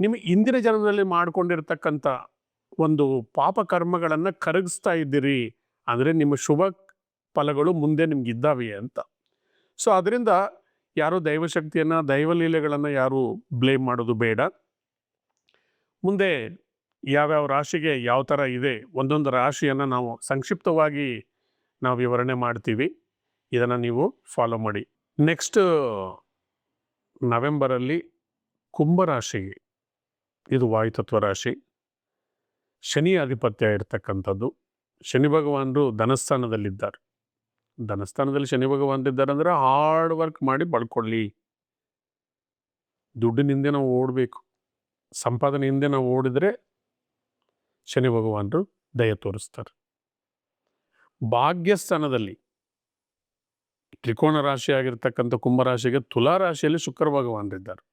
ನಿಮ್ಮ ಇಂದಿನ ಜನ್ಮದಲ್ಲಿ ಮಾಡಿಕೊಂಡಿರ್ತಕ್ಕಂಥ ಒಂದು ಪಾಪ ಕರ್ಮಗಳನ್ನು ಕರಗಿಸ್ತಾ ಇದ್ದೀರಿ. ಅಂದರೆ ನಿಮ್ಮ ಶುಭ ಫಲಗಳು ಮುಂದೆ ನಿಮ್ಗೆ ಇದ್ದಾವೆ ಅಂತ. ಸೊ ಅದರಿಂದ ಯಾರು ದೈವಶಕ್ತಿಯನ್ನು ದೈವಲೀಲೆಗಳನ್ನು ಯಾರು ಬ್ಲೇಮ್ ಮಾಡೋದು ಬೇಡ. ಮುಂದೆ ಯಾವ್ಯಾವ ರಾಶಿಗೆ ಯಾವ ಥರ ಇದೆ, ಒಂದೊಂದು ರಾಶಿಯನ್ನು ನಾವು ಸಂಕ್ಷಿಪ್ತವಾಗಿ ನಾವು ವಿವರಣೆ ಮಾಡ್ತೀವಿ. ಇದನ್ನು ನೀವು ಫಾಲೋ ಮಾಡಿ. ನೆಕ್ಸ್ಟ್ ನವೆಂಬರಲ್ಲಿ ಕುಂಭರಾಶಿಗೆ ಇದು ವಾಯುತತ್ವ ರಾಶಿ. ಶನಿ ಆಧಿಪತ್ಯ ಇರತಕ್ಕಂಥದ್ದು. ಶನಿ ಭಗವಾನರು ಧನಸ್ಥಾನದಲ್ಲಿದ್ದಾರೆ. ಧನಸ್ಥಾನದಲ್ಲಿ ಶನಿ ಭಗವಂತಿದ್ದಾರೆ ಅಂದರೆ ಹಾರ್ಡ್ ವರ್ಕ್ ಮಾಡಿ ಬಳ್ಕೊಳ್ಳಿ. ದುಡ್ಡಿನಿಂದ ನಾವು ಓಡಬೇಕು. ಸಂಪಾದನೆಯಿಂದ ನಾವು ಓಡಿದ್ರೆ ಶನಿ ಭಗವಾನರು ದಯ ತೋರಿಸ್ತಾರೆ. ಭಾಗ್ಯಸ್ಥಾನದಲ್ಲಿ ತ್ರಿಕೋಣ ರಾಶಿ ಆಗಿರ್ತಕ್ಕಂಥ ಕುಂಭರಾಶಿಗೆ ತುಲಾ ರಾಶಿಯಲ್ಲಿ ಶುಕ್ರ ಭಗವಾನರಿದ್ದಾರೆ.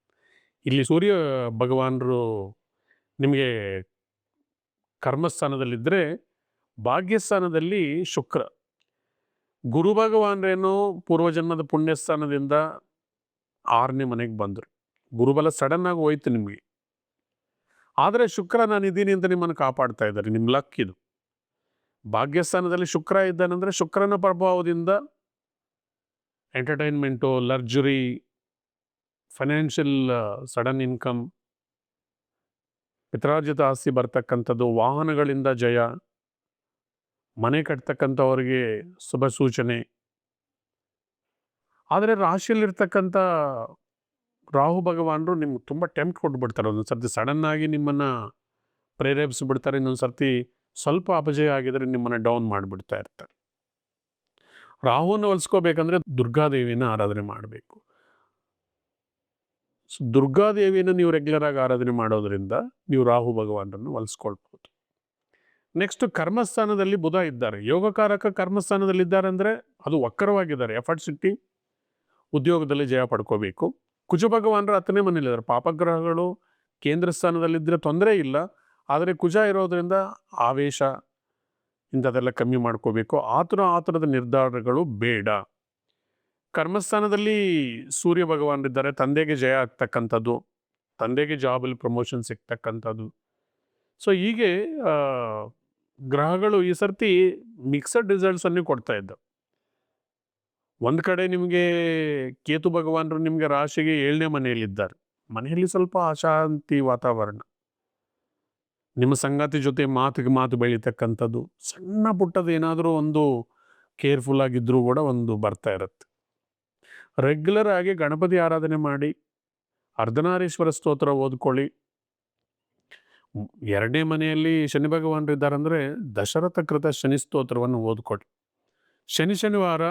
ಇಲ್ಲಿ ಸೂರ್ಯ ಭಗವಾನರು ನಿಮಗೆ ಕರ್ಮಸ್ಥಾನದಲ್ಲಿದ್ದರೆ ಭಾಗ್ಯಸ್ಥಾನದಲ್ಲಿ ಶುಕ್ರ. ಗುರು ಭಗವಾನರೇನು ಪೂರ್ವಜನ್ಮದ ಪುಣ್ಯಸ್ಥಾನದಿಂದ ಆರನೇ ಮನೆಗೆ ಬಂದರು. ಗುರುಬಲ ಸಡನ್ ಆಗಿ ಹೋಯ್ತು ನಿಮಗೆ. ಆದರೆ ಶುಕ್ರ ನಾನು ಇದ್ದೀನಿ ಅಂತ ನಿಮ್ಮನ್ನು ಕಾಪಾಡ್ತಾ ಇದ್ದಾರೆ, ನಿಮ್ಮ ಲಕ್ ಇದು. ಭಾಗ್ಯಸ್ಥಾನದಲ್ಲಿ ಶುಕ್ರ ಇದ್ದಾನಂದ್ರೆ ಶುಕ್ರನ ಪ್ರಭಾವದಿಂದ entertainment luxury financial sudden income ಪಿತ್ರಾರ್ಜಿತ ಆಸ್ತಿ ಬರ್ತಕ್ಕಂಥದ್ದು, ವಾಹನಗಳಿಂದ ಜಯ, ಮನೆ ಕಟ್ತಕ್ಕಂಥವ್ರಿಗೆ ಶುಭ ಸೂಚನೆ. ಆದರೆ ರಾಶಿಯಲ್ಲಿರ್ತಕ್ಕಂಥ ರಾಹು ಭಗವಾನರು ನಿಮ್ಗೆ ತುಂಬ ಟೆಂಪ್ಟ್ ಕೊಟ್ಬಿಡ್ತಾರೆ. ಒಂದೊಂದು ಸರ್ತಿ ಸಡನ್ನಾಗಿ ನಿಮ್ಮನ್ನು ಪ್ರೇರೇಪಿಸ್ಬಿಡ್ತಾರೆ, ಇನ್ನೊಂದು ಸರ್ತಿ ಸ್ವಲ್ಪ ಅಪಜಯ ಆಗಿದರೆ ನಿಮ್ಮನ್ನು ಡೌನ್ ಮಾಡಿಬಿಡ್ತಾ ಇರ್ತಾರೆ. ರಾಹುವನ್ನು ಹೊಲಿಸ್ಕೋಬೇಕಂದ್ರೆ ದುರ್ಗಾದೇವಿನ ಆರಾಧನೆ ಮಾಡಬೇಕು. ದುರ್ಗಾದೇವಿಯನ್ನು ನೀವು ರೆಗ್ಯುಲರ್ ಆಗಿ ಆರಾಧನೆ ಮಾಡೋದ್ರಿಂದ ನೀವು ರಾಹು ಭಗವಾನರನ್ನು ಹೊಲಿಸ್ಕೊಳ್ಬೋದು ನೆಕ್ಸ್ಟ್ ಕರ್ಮಸ್ಥಾನದಲ್ಲಿ ಬುಧ ಇದ್ದಾರೆ. ಯೋಗಕಾರಕ ಕರ್ಮಸ್ಥಾನದಲ್ಲಿದ್ದಾರೆ ಅಂದರೆ ಅದು ವಕ್ರವಾಗಿದ್ದಾರೆ. ಎಫರ್ಟ್ ಸಿಟ್ಟಿ ಉದ್ಯೋಗದಲ್ಲಿ ಜಯ ಪಡ್ಕೋಬೇಕು. ಕುಜ ಭಗವಾನರ ಹತ್ತನೇ ಮನೇಲಿದ್ದಾರೆ ಪಾಪಗ್ರಹಗಳು ಕೇಂದ್ರ ಸ್ಥಾನದಲ್ಲಿದ್ದರೆ ತೊಂದರೆ ಇಲ್ಲ. ಆದರೆ ಕುಜ ಇರೋದ್ರಿಂದ ಆವೇಶ ಇಂಥದೆಲ್ಲ ಕಮ್ಮಿ ಮಾಡ್ಕೋಬೇಕು. ಆತುರ ಆತುರದ ನಿರ್ಧಾರಗಳು ಬೇಡ. ಕರ್ಮಸ್ಥಾನದಲ್ಲಿ ಸೂರ್ಯ ಭಗವಾನರಿದ್ದಾರೆ ತಂದೆಗೆ ಜಯ ಆಗ್ತಕ್ಕಂಥದ್ದು, ತಂದೆಗೆ ಜಾಬಲ್ಲಿ ಪ್ರಮೋಷನ್ ಸಿಗ್ತಕ್ಕಂಥದ್ದು. ಸೊ ಹೀಗೆ ಗ್ರಹಗಳು ಈ ಸರ್ತಿ ಮಿಕ್ಸಡ್ ರಿಸಲ್ಟ್ಸನ್ನು ಕೊಡ್ತಾ ಇದ್ದವು. ಒಂದು ಕಡೆ ನಿಮಗೆ ಕೇತು ಭಗವಾನರು ನಿಮಗೆ ರಾಶಿಗೆ ಏಳನೇ ಮನೆಯಲ್ಲಿದ್ದಾರೆ. ಮನೆಯಲ್ಲಿ ಸ್ವಲ್ಪ ಅಶಾಂತಿ ವಾತಾವರಣ. ನಿಮ್ಮ ಸಂಗಾತಿ ಜೊತೆ ಮಾತಿಗೆ ಮಾತು ಬೆಳೀತಕ್ಕಂಥದ್ದು, ಸಣ್ಣ ಪುಟ್ಟದ ಏನಾದರೂ ಒಂದು ಕೇರ್ಫುಲ್ ಆಗಿದ್ರೂ ಕೂಡ ಒಂದು ಬರ್ತಾ ಇರುತ್ತೆ. ರೆಗ್ಯುಲರ್ ಆಗಿ ಗಣಪತಿ ಆರಾಧನೆ ಮಾಡಿ, ಅರ್ಧನಾರೀಶ್ವರ ಸ್ತೋತ್ರ ಓದ್ಕೊಳ್ಳಿ. ಎರಡನೇ ಮನೆಯಲ್ಲಿ ಶನಿ ಭಗವಾನರು ಇದ್ದಾರೆ ಅಂದರೆ ದಶರಥ ಕೃತ ಶನಿ ಸ್ತೋತ್ರವನ್ನು ಓದ್ಕೊಳ್ಳಿ. ಶನಿ ಶನಿವಾರ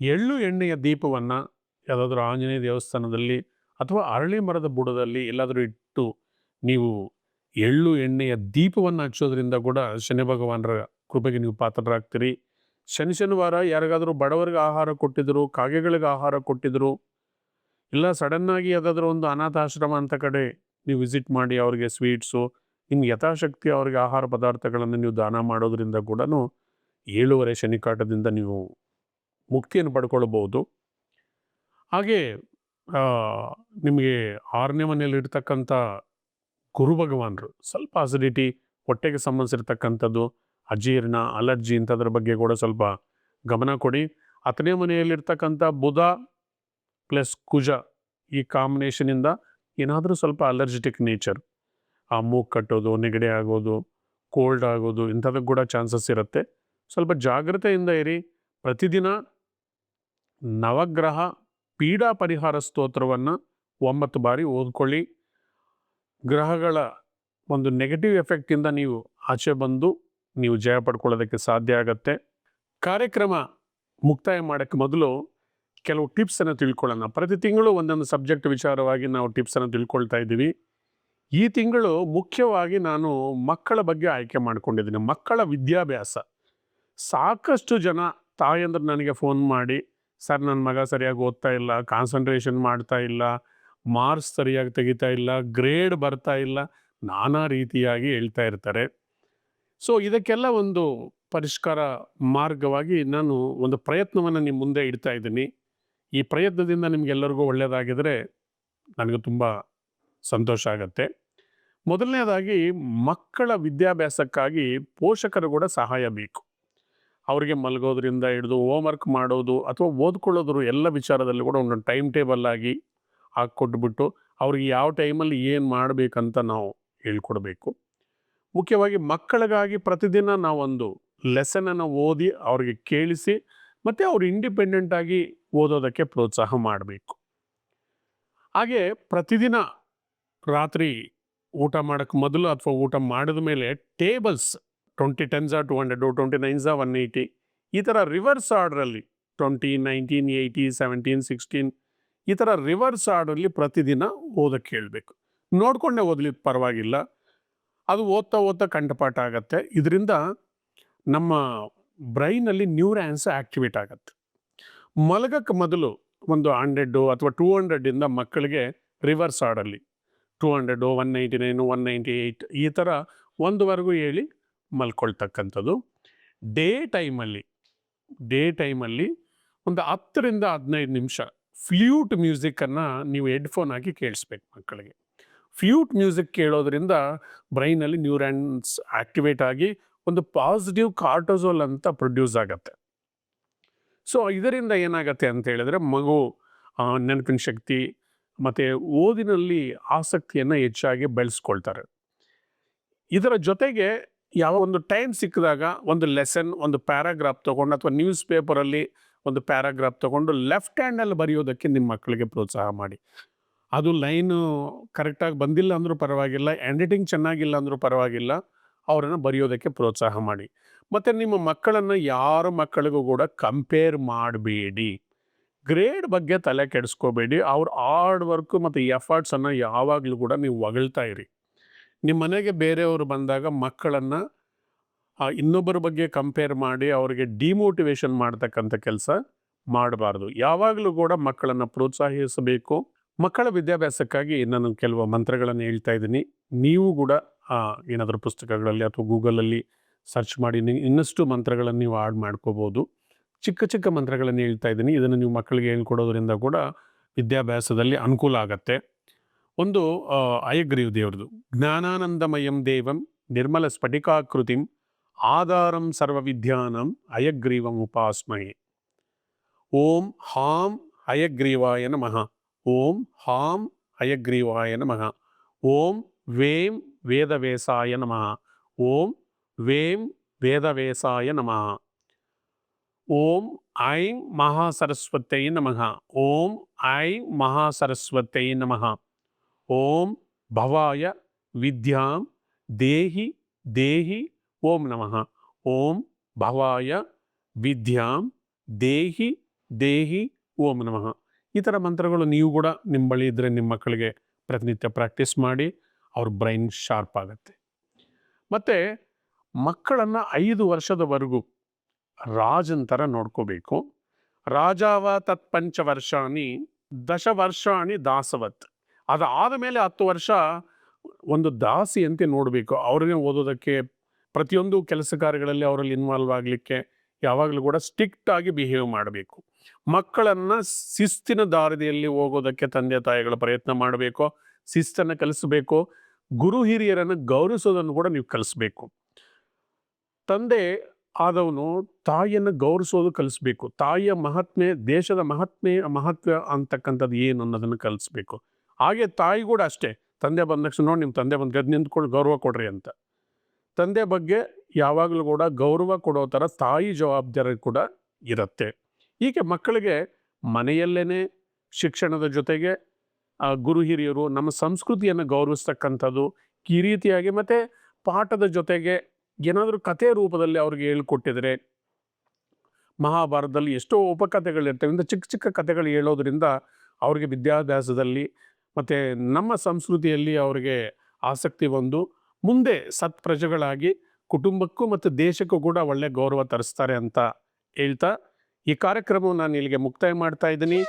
ಎಳ್ಳು ಎಣ್ಣೆಯ ದೀಪವನ್ನು ಯಾವುದಾದ್ರೂ ಆಂಜನೇಯ ದೇವಸ್ಥಾನದಲ್ಲಿ ಅಥವಾ ಅರಳಿ ಮರದ ಬುಡದಲ್ಲಿ ಎಲ್ಲಾದರೂ ಇಟ್ಟು ನೀವು ಎಳ್ಳು ಎಣ್ಣೆಯ ದೀಪವನ್ನು ಹಚ್ಚೋದ್ರಿಂದ ಕೂಡ ಶನಿ ಭಗವಾನರ ಕೃಪೆಗೆ ನೀವು ಪಾತ್ರರಾಗ್ತೀರಿ. ಶನಿ ಶನಿವಾರ ಯಾರಿಗಾದರೂ ಬಡವರಿಗೆ ಆಹಾರ ಕೊಟ್ಟಿದ್ರು, ಕಾಗೆಗಳಿಗೆ ಆಹಾರ ಕೊಟ್ಟಿದ್ರು, ಇಲ್ಲ ಸಡನ್ನಾಗಿ ಯಾವುದಾದ್ರೂ ಒಂದು ಅನಾಥಾಶ್ರಮ ಅಂತ ಕಡೆ ನೀವು ವಿಸಿಟ್ ಮಾಡಿ ಅವರಿಗೆ ಸ್ವೀಟ್ಸು ನಿಮ್ಗೆ ಯಥಾಶಕ್ತಿ ಅವರಿಗೆ ಆಹಾರ ಪದಾರ್ಥಗಳನ್ನು ನೀವು ದಾನ ಮಾಡೋದ್ರಿಂದ ಕೂಡ ಏಳುವರೆ ಶನಿಕಾಟದಿಂದ ನೀವು ಮುಕ್ತಿಯನ್ನು ಪಡ್ಕೊಳ್ಬೋದು ಹಾಗೆ ನಿಮಗೆ ಆರನೇ ಮನೆಯಲ್ಲಿ ಇರ್ತಕ್ಕಂಥ ಗುರು ಭಗವಾನರು, ಸ್ವಲ್ಪ ಅಸಿಡಿಟಿ ಹೊಟ್ಟೆಗೆ ಸಂಬಂಧಿಸಿರ್ತಕ್ಕಂಥದ್ದು ಅಜೀರ್ಣ, ಅಲರ್ಜಿ ಇಂಥದ್ರ ಬಗ್ಗೆ ಕೂಡ ಸ್ವಲ್ಪ ಗಮನ ಕೊಡಿ. ಹತ್ತನೇ ಮನೆಯಲ್ಲಿರ್ತಕ್ಕಂಥ ಬುಧ ಪ್ಲಸ್ ಕುಜ ಈ ಕಾಂಬಿನೇಷನಿಂದ ಏನಾದರೂ ಸ್ವಲ್ಪ ಅಲರ್ಜಿಟಿಕ್ ನೇಚರ್ ಆ ಮೂಗು ಕಟ್ಟೋದು, ನೆಗಡಿ ಆಗೋದು ಕೋಲ್ಡ್ ಆಗೋದು ಇಂಥದಕ್ಕೆ ಕೂಡ ಚಾನ್ಸಸ್ ಇರುತ್ತೆ. ಸ್ವಲ್ಪ ಜಾಗ್ರತೆಯಿಂದ ಇರಿ. ಪ್ರತಿದಿನ ನವಗ್ರಹ ಪೀಡಾ ಪರಿಹಾರ ಸ್ತೋತ್ರವನ್ನು ಒಂಬತ್ತು ಬಾರಿ ಓದ್ಕೊಳ್ಳಿ. ಗ್ರಹಗಳ ಒಂದು ನೆಗೆಟಿವ್ ಎಫೆಕ್ಟಿಂದ ನೀವು ಆಚೆ ಬಂದು ನೀವು ಜಯ ಪಡ್ಕೊಳ್ಳೋದಕ್ಕೆ ಸಾಧ್ಯ ಆಗತ್ತೆ. ಕಾರ್ಯಕ್ರಮ ಮುಕ್ತಾಯ ಮಾಡೋಕ್ಕೆ ಮೊದಲು ಕೆಲವು ಟಿಪ್ಸನ್ನು ತಿಳ್ಕೊಳ್ಳೋಣ. ಪ್ರತಿ ತಿಂಗಳು ಒಂದೊಂದು ಸಬ್ಜೆಕ್ಟ್ ವಿಚಾರವಾಗಿ ನಾವು ಟಿಪ್ಸನ್ನು ತಿಳ್ಕೊಳ್ತಾ ಇದ್ದೀವಿ. ಈ ತಿಂಗಳು ಮುಖ್ಯವಾಗಿ ನಾನು ಮಕ್ಕಳ ಬಗ್ಗೆ ಆಯ್ಕೆ ಮಾಡ್ಕೊಂಡಿದ್ದೀನಿ. ಮಕ್ಕಳ ವಿದ್ಯಾಭ್ಯಾಸ. ಸಾಕಷ್ಟು ಜನ ತಾಯಂದ್ರೆ ನನಗೆ ಫೋನ್ ಮಾಡಿ, ಸರ್ ನನ್ನ ಮಗ ಸರಿಯಾಗಿ ಓದ್ತಾ ಇಲ್ಲ ಕಾನ್ಸಂಟ್ರೇಷನ್ ಮಾಡ್ತಾ ಇಲ್ಲ ಮಾರ್ಕ್ಸ್ ಸರಿಯಾಗಿ ತೆಗಿತಾ ಇಲ್ಲ ಗ್ರೇಡ್ ಬರ್ತಾ ಇಲ್ಲ. ನಾನಾ ರೀತಿಯಾಗಿ ಹೇಳ್ತಾ ಇರ್ತಾರೆ. ಸೊ ಇದಕ್ಕೆಲ್ಲ ಒಂದು ಪರಿಷ್ಕಾರ ಮಾರ್ಗವಾಗಿ ನಾನು ಒಂದು ಪ್ರಯತ್ನವನ್ನು ನಿಮ್ಮ ಮುಂದೆ ಇಡ್ತಾ ಇದ್ದೀನಿ. ಈ ಪ್ರಯತ್ನದಿಂದ ನಿಮಗೆಲ್ಲರಿಗೂ ಒಳ್ಳೆಯದಾಗಿದ್ದರೆ ನನಗೆ ತುಂಬ ಸಂತೋಷ ಆಗತ್ತೆ. ಮೊದಲನೇದಾಗಿ, ಮಕ್ಕಳ ವಿದ್ಯಾಭ್ಯಾಸಕ್ಕಾಗಿ ಪೋಷಕರು ಕೂಡ ಸಹಾಯ ಬೇಕು. ಅವರಿಗೆ ಮಲಗೋದ್ರಿಂದ ಹಿಡಿದು ಹೋಮ್ವರ್ಕ್ ಮಾಡೋದು ಅಥವಾ ಓದ್ಕೊಳ್ಳೋದ್ರು ಎಲ್ಲ ವಿಚಾರದಲ್ಲಿ ಕೂಡ ಒಂದು ಟೈಮ್ ಟೇಬಲ್ ಆಗಿ ಹಾಕ್ಕೊಟ್ಬಿಟ್ಟು ಅವ್ರಿಗೆ ಯಾವ ಟೈಮಲ್ಲಿ ಏನು ಮಾಡಬೇಕಂತ ನಾವು ಹೇಳ್ಕೊಡ್ಬೇಕು. ಮುಖ್ಯವಾಗಿ ಮಕ್ಕಳಿಗಾಗಿ ಪ್ರತಿದಿನ ನಾವೊಂದು ಲೆಸನನ್ನು ಓದಿ ಅವ್ರಿಗೆ ಕೇಳಿಸಿ ಮತ್ತು ಅವ್ರು ಇಂಡಿಪೆಂಡೆಂಟ್ ಆಗಿ ಓದೋದಕ್ಕೆ ಪ್ರೋತ್ಸಾಹ ಮಾಡಬೇಕು. ಹಾಗೆ ಪ್ರತಿದಿನ ರಾತ್ರಿ ಊಟ ಮಾಡೋಕ್ಕೆ ಮೊದಲು ಅಥವಾ ಊಟ ಮಾಡಿದ ಮೇಲೆ tables twenty tens to hundred twenty nines one eighty ಈ ಥರ reverse ಆರ್ಡ್ರಲ್ಲಿ twenty nineteen eighty seventeen sixteen ಈ ಥರ ರಿವರ್ಸ್ ಆರ್ಡ್ರಲ್ಲಿ ಪ್ರತಿದಿನ ಓದಕ್ಕೆ ಹೇಳಬೇಕು. ನೋಡ್ಕೊಂಡೇ ಓದಲಿ ಪರವಾಗಿಲ್ಲ. ಓದ್ತಾ ಓದ್ತಾ ಕಂಠಪಾಠ ಆಗುತ್ತೆ. ಇದರಿಂದ ನಮ್ಮ ಬ್ರೈನಲ್ಲಿ ನ್ಯೂರಾನ್ಸ್ ಆ್ಯಕ್ಟಿವೇಟ್ ಆಗುತ್ತೆ. ಮಲಗಕ್ಕೆ ಮೊದಲು ಒಂದು ಹಂಡ್ರೆಡ್ಡು ಅಥವಾ ಟೂ ಹಂಡ್ರೆಡ್ಡಿಂದ ಮಕ್ಕಳಿಗೆ reverse orderly two hundred one ninety nine, one ninety eight ಈ ಥರ ಒಂದುವರೆಗೂ ಹೇಳಿ ಮಲ್ಕೊಳ್ತಕ್ಕಂಥದ್ದು. ಡೇ ಟೈಮಲ್ಲಿ ಡೇ ಟೈಮಲ್ಲಿ ಒಂದು ಹತ್ತರಿಂದ ಹದಿನೈದು ನಿಮಿಷ ಫ್ಲ್ಯೂಟ್ ಮ್ಯೂಸಿಕ್ಕನ್ನು ನೀವು ಹೆಡ್ಫೋನ್ ಹಾಕಿ ಕೇಳಿಸ್ಬೇಕು ಮಕ್ಕಳಿಗೆ. ಫ್ಲ್ಯೂಟ್ ಮ್ಯೂಸಿಕ್ ಕೇಳೋದ್ರಿಂದ ಬ್ರೈನಲ್ಲಿ ನ್ಯೂರಾನ್ಸ್ ಆಕ್ಟಿವೇಟ್ ಆಗಿ ಒಂದು ಪಾಸಿಟಿವ್ ಕಾರ್ಟೋಸೋಲ್ ಅಂತ ಪ್ರೊಡ್ಯೂಸ್ ಆಗತ್ತೆ. ಸೊ, ಇದರಿಂದ ಏನಾಗತ್ತೆ ಅಂತ ಹೇಳಿದ್ರೆ ಮಗು ನೆನಪಿನ ಶಕ್ತಿ ಮತ್ತು ಓದಿನಲ್ಲಿ ಆಸಕ್ತಿಯನ್ನು ಹೆಚ್ಚಾಗಿ ಬೆಳೆಸ್ಕೊಳ್ತಾರೆ. ಇದರ ಜೊತೆಗೆ ಯಾವ ಒಂದು ಟೈಮ್ ಸಿಕ್ಕಿದಾಗ ಒಂದು ಲೆಸನ್ ಒಂದು ಪ್ಯಾರಾಗ್ರಾಫ್ ತೊಗೊಂಡು ಅಥವಾ ನ್ಯೂಸ್ ಪೇಪರಲ್ಲಿ ಒಂದು ಪ್ಯಾರಾಗ್ರಾಫ್ ತೊಗೊಂಡು ಲೆಫ್ಟ್ ಹ್ಯಾಂಡಲ್ಲಿ ಬರೆಯೋದಕ್ಕೆ ನಿಮ್ಮ ಮಕ್ಕಳಿಗೆ ಪ್ರೋತ್ಸಾಹ ಮಾಡಿ. ಅದು ಲೈನು ಕರೆಕ್ಟಾಗಿ ಬಂದಿಲ್ಲ ಅಂದರೂ ಪರವಾಗಿಲ್ಲ, ಎಡಿಟಿಂಗ್ ಚೆನ್ನಾಗಿಲ್ಲ ಅಂದರೂ ಪರವಾಗಿಲ್ಲ, ಅವರನ್ನು ಬರೆಯೋದಕ್ಕೆ ಪ್ರೋತ್ಸಾಹ ಮಾಡಿ. ಮತ್ತು ನಿಮ್ಮ ಮಕ್ಕಳನ್ನು ಯಾರ ಮಕ್ಕಳಿಗೂ ಕೂಡ ಕಂಪೇರ್ ಮಾಡಬೇಡಿ. ಗ್ರೇಡ್ ಬಗ್ಗೆ ತಲೆ ಕೆಡಿಸ್ಕೋಬೇಡಿ, ಅವ್ರ ಹಾರ್ಡ್ ವರ್ಕು ಮತ್ತು ಎಫರ್ಟ್ಸನ್ನು ಯಾವಾಗಲೂ ಕೂಡ ನೀವು ಹೊಗಳ್ತಾ ಇರಿ. ನಿಮ್ಮ ಮನೆಗೆ ಬೇರೆಯವರು ಬಂದಾಗ ಮಕ್ಕಳನ್ನು ಇನ್ನೊಬ್ಬರ ಬಗ್ಗೆ ಕಂಪೇರ್ ಮಾಡಿ ಅವರಿಗೆ ಡಿಮೋಟಿವೇಶನ್ ಮಾಡ್ತಕ್ಕಂಥ ಕೆಲಸ ಮಾಡಬಾರ್ದು. ಯಾವಾಗಲೂ ಕೂಡ ಮಕ್ಕಳನ್ನು ಪ್ರೋತ್ಸಾಹಿಸಬೇಕು. ಮಕ್ಕಳ ವಿದ್ಯಾಭ್ಯಾಸಕ್ಕಾಗಿ ನಾನು ಕೆಲವು ಮಂತ್ರಗಳನ್ನು ಹೇಳ್ತಾ ಇದ್ದೀನಿ. ನೀವು ಕೂಡ ಏನಾದರೂ ಪುಸ್ತಕಗಳಲ್ಲಿ ಅಥವಾ ಗೂಗಲಲ್ಲಿ ಸರ್ಚ್ ಮಾಡಿ ಇನ್ನಷ್ಟು ಮಂತ್ರಗಳನ್ನು ನೀವು ಆಡ್ ಮಾಡ್ಕೋಬೋದು. ಚಿಕ್ಕ ಚಿಕ್ಕ ಮಂತ್ರಗಳನ್ನು ಹೇಳ್ತಾ ಇದ್ದೀನಿ. ಇದನ್ನು ನೀವು ಮಕ್ಕಳಿಗೆ ಹೇಳ್ಕೊಡೋದ್ರಿಂದ ಕೂಡ ವಿದ್ಯಾಭ್ಯಾಸದಲ್ಲಿ ಅನುಕೂಲ ಆಗತ್ತೆ. ಒಂದು ಅಯಗ್ರೀವ್ ದೇವ್ರದು. ಜ್ಞಾನಾನಂದಮಯಂ ದೇವಂ ನಿರ್ಮಲ ಸ್ಫಟಿಕಾಕೃತಿಂ ಆಧಾರಂ ಸರ್ವವಿದ್ಯಾನಂ ಅಯಗ್ರೀವಂ ಉಪಾಸ್ಮಯೇ. ಓಂ ಹಾಂ ಅಯಗ್ರೀವಾಯ ನಮಃ. ಓಂ ಹಾಂ ಹಯಗ್ರೀವಾಯ ನಮಃ ಓಂ ವೇಂ ವೇದವೇಸಾಯ ನಮಃ ಓಂ ವೇಂ ವೇದವೇಸಾಯ ನಮಃ ಓಂ ಐಂ ಮಹಾಸರಸ್ವತೈ ನಮಃ ಓಂ ಐಂ ಮಹಾಸರಸ್ವತೈ ನಮಃ ಓಂ ಭವಾಯ ವಿದ್ಯಾಂ ದೇಹಿ ದೇಹಿ ಓಂ ನಮಃ ಓಂ ಭವಾಯ ವಿದ್ಯಾಂ ದೇಹಿ ದೇಹಿ ಓಂ ನಮಃ ಈ ಥರ ಮಂತ್ರಗಳು ನೀವು ಕೂಡ ನಿಮ್ಮ ಬಳಿ ಇದ್ದರೆ ನಿಮ್ಮ ಮಕ್ಕಳಿಗೆ ಪ್ರತಿನಿತ್ಯ ಪ್ರಾಕ್ಟೀಸ್ ಮಾಡಿ ಅವ್ರ ಬ್ರೈನ್ ಶಾರ್ಪ್ ಆಗುತ್ತೆ. ಮತ್ತು ಮಕ್ಕಳನ್ನು ಐದು ವರ್ಷದವರೆಗೂ ರಾಜನ ಥರ ನೋಡ್ಕೋಬೇಕು. ರಾಜಾವ ತತ್ಪಂಚ ವರ್ಷಾಣಿ ದಶ ವರ್ಷಾಣಿ ದಾಸವತ್. ಅದಾದ ಮೇಲೆ ಹತ್ತು ವರ್ಷ ಒಂದು ದಾಸಿಯಂತೆ ನೋಡಬೇಕು. ಅವ್ರಿಗೆ ಓದೋದಕ್ಕೆ ಪ್ರತಿಯೊಂದು ಕೆಲಸ ಕಾರ್ಯಗಳಲ್ಲಿ ಅವರಲ್ಲಿ ಇನ್ವಾಲ್ವ್ ಆಗಲಿಕ್ಕೆ ಯಾವಾಗಲೂ ಕೂಡ ಸ್ಟ್ರಿಕ್ಟ್ ಆಗಿ ಬಿಹೇವ್ ಮಾಡಬೇಕು. ಮಕ್ಕಳನ್ನು ಶಿಸ್ತಿನ ದಾರಿಯಲ್ಲಿ ಹೋಗೋದಕ್ಕೆ ತಂದೆ ತಾಯಿಗಳ ಪ್ರಯತ್ನ ಮಾಡಬೇಕು, ಶಿಸ್ತನ್ನು ಕಲಿಸಬೇಕು, ಗುರು ಹಿರಿಯರನ್ನು ಗೌರವಿಸೋದನ್ನು ಕೂಡ ನೀವು ಕಲಿಸ್ಬೇಕು. ತಂದೆ ಆದವನು ತಾಯಿಯನ್ನು ಗೌರವಿಸೋದು ಕಲಿಸ್ಬೇಕು. ತಾಯಿಯ ಮಹಾತ್ಮೆ, ದೇಶದ ಮಹಾತ್ಮೆ, ಮಹತ್ವ ಅಂತಕ್ಕಂಥದ್ದು ಏನು ಅನ್ನೋದನ್ನು ಕಲಿಸ್ಬೇಕು. ಹಾಗೆ ತಾಯಿ ಕೂಡ ಅಷ್ಟೇ. ತಂದೆ ಬಂದ ತಕ್ಷಣ ನೋಡಿ ನಿಮ್ಮ ತಂದೆ ಬಂದು ಗದ್ದು ನಿಂತ್ಕೊಂಡು ಗೌರವ ಕೊಡ್ರಿ ಅಂತ. ತಂದೆ ಬಗ್ಗೆ ಯಾವಾಗಲೂ ಕೂಡ ಗೌರವ ಕೊಡೋ ಥರ ತಾಯಿ ಜವಾಬ್ದಾರಿ ಕೂಡ ಇರುತ್ತೆ. ಹೀಗೆ ಮಕ್ಕಳಿಗೆ ಮನೆಯಲ್ಲೇ ಶಿಕ್ಷಣದ ಜೊತೆಗೆ ಗುರು ಹಿರಿಯರು ನಮ್ಮ ಸಂಸ್ಕೃತಿಯನ್ನು ಗೌರವಿಸ್ತಕ್ಕಂಥದ್ದು ಈ ರೀತಿಯಾಗಿ ಮತ್ತು ಪಾಠದ ಜೊತೆಗೆ ಏನಾದರೂ ಕಥೆ ರೂಪದಲ್ಲಿ ಅವ್ರಿಗೆ ಹೇಳ್ಕೊಟ್ಟಿದರೆ, ಮಹಾಭಾರತದಲ್ಲಿ ಎಷ್ಟೋ ಉಪಕಥೆಗಳಿರ್ತವೆ. ಇಂಥ ಚಿಕ್ಕ ಚಿಕ್ಕ ಕಥೆಗಳು ಹೇಳೋದ್ರಿಂದ ಅವ್ರಿಗೆ ವಿದ್ಯಾಭ್ಯಾಸದಲ್ಲಿ ಮತ್ತು ನಮ್ಮ ಸಂಸ್ಕೃತಿಯಲ್ಲಿ ಅವರಿಗೆ ಆಸಕ್ತಿ ಬಂದು ಮುಂದೆ ಸತ್ ಪ್ರಜೆಗಳಾಗಿ ಕುಟುಂಬಕ್ಕೂ ಮತ್ತು ದೇಶಕ್ಕೂ ಕೂಡ ಒಳ್ಳೆ ಗೌರವ ತರಿಸ್ತಾರೆ ಅಂತ ಹೇಳ್ತಾ ಈ ಕಾರ್ಯಕ್ರಮವನ್ನು ನಾನು ಇಲ್ಲಿಗೆ ಮುಕ್ತಾಯ ಮಾಡ್ತಾ ಇದ್ದೀನಿ.